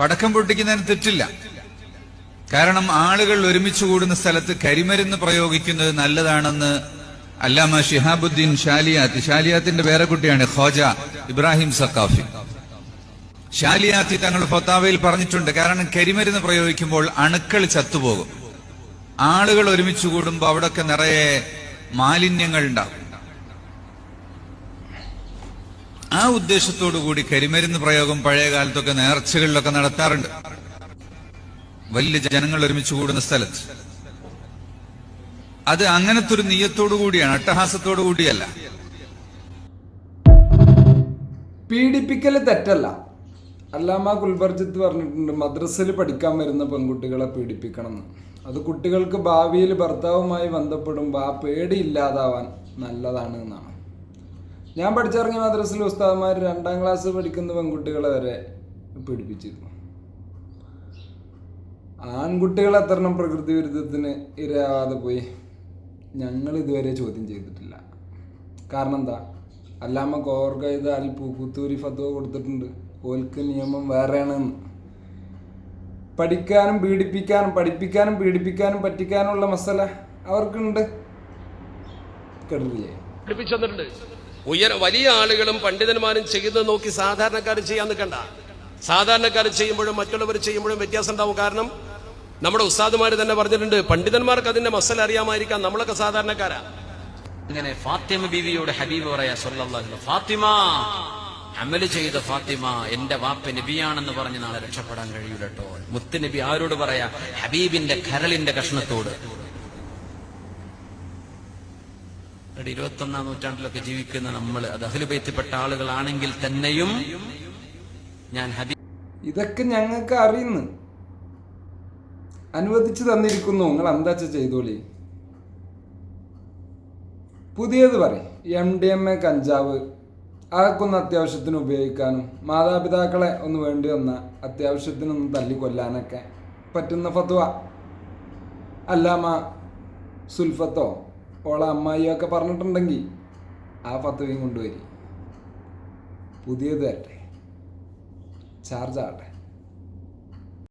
പടക്കം പൊട്ടിക്കുന്നതിന് തെറ്റില്ല. കാരണം ആളുകൾ ഒരുമിച്ച് കൂടുന്ന സ്ഥലത്ത് കരിമരുന്ന് പ്രയോഗിക്കുന്നത് നല്ലതാണെന്ന് അല്ലാമ ഷിഹാബുദ്ദീൻ ഷാലിയാത്ത്. ഷാലിയാത്തിന്റെ കുട്ടിയാണ് ഖോജ ഇബ്രാഹിം സക്കാഫി ഷാലിയാത്തി തങ്ങൾ ഫത്താവയിൽ പറഞ്ഞിട്ടുണ്ട് കാരണം കരിമരുന്ന് പ്രയോഗിക്കുമ്പോൾ അണുക്കൾ ചത്തുപോകും. ആളുകൾ ഒരുമിച്ച് കൂടുമ്പോൾ അവിടെയൊക്കെ നിറയെ മാലിന്യങ്ങൾ ഉണ്ടാകും. ആ ഉദ്ദേശത്തോടു കൂടി കരിമരുന്ന് പ്രയോഗം പഴയ കാലത്തൊക്കെ നേർച്ചകളിലൊക്കെ നടത്താറുണ്ട്. വലിയ ജനങ്ങൾ ഒരുമിച്ച് കൂടുന്ന സ്ഥലത്ത്. അത് അങ്ങനത്തെ ഒരു നീയത്തോടു കൂടിയാണ് അട്ടഹാസത്തോടു കൂടിയല്ല. പീഡിപ്പിക്കൽ തെറ്റല്ല. അല്ലാമ കുൽബർജിത്ത് പറഞ്ഞിട്ടുണ്ട് മദ്രസയിൽ പഠിക്കാൻ വരുന്ന പെൺകുട്ടികളെ പീഡിപ്പിക്കണം എന്ന്. അത് കുട്ടികൾക്ക് ഭാവിയിൽ ഭർത്താവുമായി ബന്ധപ്പെടുമ്പോൾ ആ പേടി ഇല്ലാതാവാൻ നല്ലതാണ് എന്നാണ്. ഞാൻ പഠിച്ചിറങ്ങിയ മദ്രസിൽ ഉസ്താദ്മാർ രണ്ടാം ക്ലാസ് പഠിക്കുന്ന പെൺകുട്ടികളെ വരെ പീഡിപ്പിച്ചിരുന്നു. ആൺകുട്ടികൾ എത്രണ്ണം പ്രകൃതി വിരുദ്ധത്തിന് ഇരയാവാതെ പോയി ഞങ്ങൾ ഇതുവരെ ചോദ്യം ചെയ്തിട്ടില്ല. കാരണം എന്താ? അല്ലാമ കോർഗൈത അൽ പൂക്കുത്തൂരി ഫത്വ കൊടുത്തിട്ടുണ്ട്. ഓൽക്ക് നിയമം വേറെയാണെന്ന്. പഠിക്കാനും പീഡിപ്പിക്കാനും പഠിപ്പിക്കാനും പീഡിപ്പിക്കാനും പറ്റിക്കാനുള്ള മസല അവർക്കുണ്ട്. കെടുതിയായി പഠിപ്പിച്ചു ഉയർ വലിയ ആളുകളും പണ്ഡിതന്മാരും ചെയ്യുന്നത് നോക്കി സാധാരണക്കാർ ചെയ്യാൻ നിൽക്കണ്ട. സാധാരണക്കാർ ചെയ്യുമ്പോഴും മറ്റുള്ളവർ ചെയ്യുമ്പോഴും വ്യത്യാസം ഉണ്ടാവും. കാരണം നമ്മുടെ ഉസ്താദുമാർ തന്നെ പറഞ്ഞിട്ടുണ്ട് പണ്ഡിതന്മാർക്ക് അതിന്റെ മസൽ അറിയാമായിരിക്കാം. നമ്മളൊക്കെ സാധാരണക്കാരാ. ഇങ്ങനെ ഫാത്തിമ ബീവിയോട് ഹബീബ് പറയാ സല്ലല്ലാഹു ഫാത്തിമ അമൽ ചെയ്ത ഫാത്തിമ എന്റെ വാപ്പ നബിയാണെന്ന് പറഞ്ഞ് നാളെ രക്ഷപ്പെടാൻ കഴിയൂലട്ടോ. മുത്ത് നബി ആരോട് പറയാ ഹബീബിന്റെ കരളിന്റെ കഷ്ണത്തോട്. ഇരുപത്തി ഒന്നാം നൂറ്റാണ്ടിലൊക്കെ ജീവിക്കുന്ന നമ്മൾ അത് അഖിലുബൈത്തിൽപ്പെട്ട ആളുകളാണെങ്കിൽ തന്നെയും ഞാൻ ഹരി ഇതൊക്കെ ഞങ്ങൾക്ക് അറിയുന്നു. അനുവദിച്ചു തന്നിരിക്കുന്നു. നിങ്ങൾ എന്താച്ച ചെയ്തോളി പുതിയത് പറയും എം ഡി എം എ കഞ്ചാവ്. അതൊക്കൊന്ന് അത്യാവശ്യത്തിന് ഉപയോഗിക്കാനും മാതാപിതാക്കളെ ഒന്ന് വേണ്ടി വന്ന അത്യാവശ്യത്തിനൊന്ന് തല്ലിക്കൊല്ലാനൊക്കെ പറ്റുന്ന ഫത്വ. അല്ലാമ സുൽഫത്തോ? ഓളെ അമ്മായിയോ ഒക്കെ പറഞ്ഞിട്ടുണ്ടെങ്കിൽ ആ ഫത്വയും കൊണ്ടുവരി. പുതിയത് തരട്ടെ ചാർജ് ആകട്ടെ.